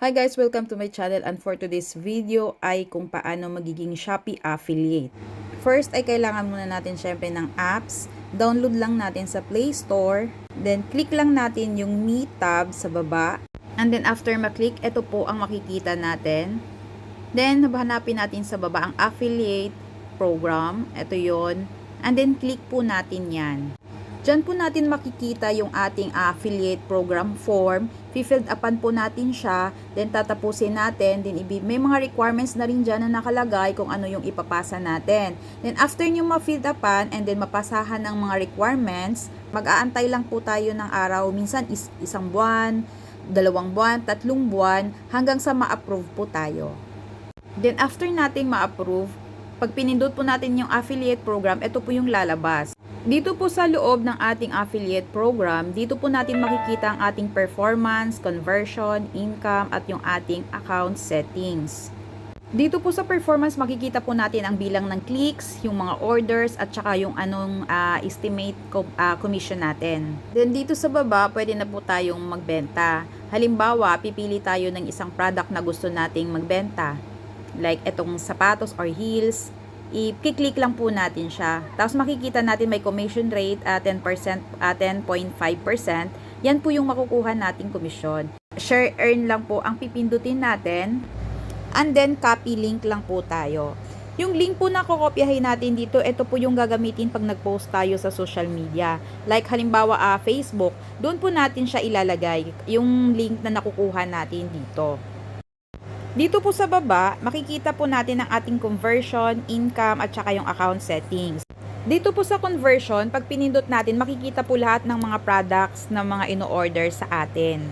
Hi guys, welcome to my channel and for today's video ay kung paano magiging Shopee affiliate. First ay kailangan muna natin syempre ng apps. Download lang natin sa Play Store. Then click lang natin yung Me tab sa baba. And then after maklik, ito po ang makikita natin. Then hanapin natin sa baba ang affiliate program. Ito yon. And then click po natin yan. Diyan po natin makikita yung ating affiliate program form. Filled upan po natin siya. Then tatapusin natin. Then may mga requirements na rin dyan na nakalagay kung ano yung ipapasa natin. Then after nyo ma-filled upan and then mapasahan ng mga requirements, mag-aantay lang po tayo ng araw. Minsan is isang buwan, dalawang buwan, tatlong buwan, hanggang sa ma-approve po tayo. Then after nating ma-approve, pag pinindot po natin yung affiliate program, ito po yung lalabas. Dito po sa loob ng ating affiliate program, dito po natin makikita ang ating performance, conversion, income, at yung ating account settings. Dito po sa performance, makikita po natin ang bilang ng clicks, yung mga orders, at saka yung anong ah, estimate co- ah, commission natin. Then dito sa baba, pwede na po tayong magbenta. Halimbawa, pipili tayo ng isang product na gusto nating magbenta. Like itong sapatos or heels, i-click lang po natin siya. Tapos makikita natin may commission rate at 10%, at 10.5%. Yan po yung makukuha nating komisyon. Share earn lang po ang pipindutin natin. And then copy link lang po tayo. Yung link po na kokopyahin natin dito, ito po yung gagamitin pag nag-post tayo sa social media. Like halimbawa ah, Facebook, doon po natin siya ilalagay, yung link na nakukuha natin dito. Dito po sa baba, makikita po natin ang ating conversion, income, at saka yung account settings. Dito po sa conversion, pag pinindot natin, makikita po lahat ng mga products na mga ino-order sa atin.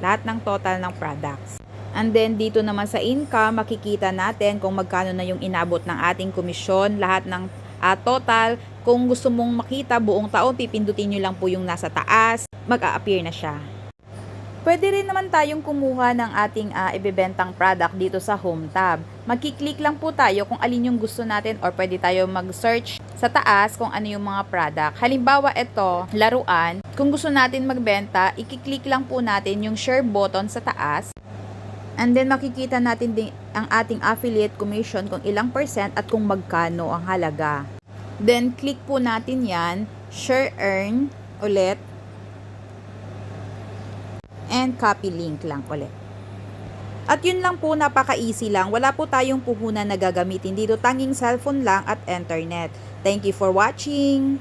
Lahat ng total ng products. And then, dito naman sa income, makikita natin kung magkano na yung inabot ng ating komisyon, lahat ng ah, total. Kung gusto mong makita buong taon, pipindutin nyo lang po yung nasa taas, mag-a-appear na siya. Pwede rin naman tayong kumuha ng ating uh, ibebentang product dito sa home tab. Magkiklik lang po tayo kung alin yung gusto natin or pwede tayo mag-search sa taas kung ano yung mga product. Halimbawa ito, laruan. Kung gusto natin magbenta, ikiklik lang po natin yung share button sa taas. And then makikita natin din ang ating affiliate commission kung ilang percent at kung magkano ang halaga. Then click po natin yan, share earn ulit and copy link lang ulit. At yun lang po, napaka-easy lang. Wala po tayong puhunan na gagamitin dito. Tanging cellphone lang at internet. Thank you for watching!